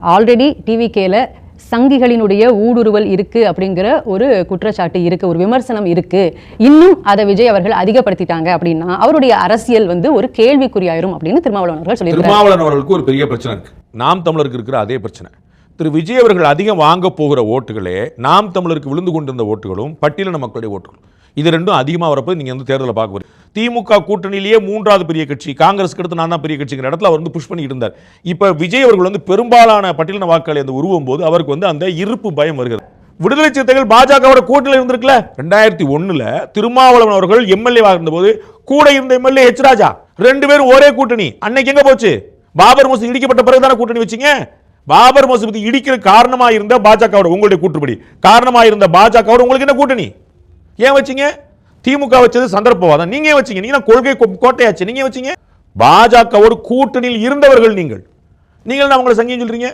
Already டிவிகேல சங்கிகளினுடைய ஊடுருவல் இருக்குது அப்படிங்கிற ஒரு குற்றச்சாட்டு இருக்குது ஒரு விமர்சனம் இருக்குது இன்னும் அதை விஜய் அவர்கள் அதிகப்படுத்திட்டாங்க அப்படின்னா அவருடைய அரசியல் வந்து ஒரு கேள்விக்குறியாயிரும் அப்படின்னு திருமாவளவன் அவர்கள் சொல்லி திருமாவளவன் அவர்களுக்கு ஒரு பெரிய பிரச்சனை இருக்குது நாம் தமிழருக்கு இருக்கிற அதே பிரச்சனை. திரு விஜய் அவர்கள் அதிகம் வாங்க போகிற ஓட்டுகளே நாம் தமிழருக்கு விழுந்து கொண்டிருந்த ஓட்டுகளும் பட்டியலின மக்களுடைய ஓட்டுகளும். இது ரெண்டும் அதிகமாக வரப்போ நீங்கள் வந்து தேர்தலை பார்க்க போகிறீங்க திமுக கூட்டணியிலேயே மூன்றாவது பெரிய கட்சி. காங்கிரஸ்க்கு அடுத்து நான் தான் பெரிய கட்சிங்கிற இடத்துல அவர் வந்து புஷ் பண்ணிட்டு இருந்தார். இப்போ விஜய் அவர்கள் வந்து பெரும்பாலான பட்டியலின வாக்குகளை அந்த உருவும் போது அவருக்கு வந்து அந்த இருப்பு பயம் வருகிறது. விடுதலை சிறுத்தைகள் பாஜகவோட கூட்டணியில் இருந்திருக்குல்ல? ரெண்டாயிரத்தி ஒன்றில் திருமாவளவன் அவர்கள் எம்எல்ஏ இருந்தபோது கூட இருந்த எம்எல்ஏ ஹெச் ராஜா ரெண்டு பேரும் ஒரே கூட்டணி. அன்னைக்கு எங்க போச்சு? பாபர் மசூதி இடிக்கப்பட்ட பிறகு தானே கூட்டணி வச்சிங்க? பாபர் மசூதி இடிக்கிற காரணமா இருந்த பாஜகவோட உங்களுடைய கூற்றுப்படி. காரணமா இருந்த பாஜகவோட உங்களுக்கு என்ன கூட்டணி? ஏன் வச்சிங்க? திமுக வச்சது சந்தர்ப்பவாதம். நீங்க வச்சீங்க? நீங்க கொள்கை கோட்டையாச்சு. நீங்க வச்சீங்க வச்சீங்க? ஒரு கூட்டணியில் இருந்தவர்கள் நீங்கள். நீங்கள் உங்களை சங்கீகறீங்க சொல்றீங்க.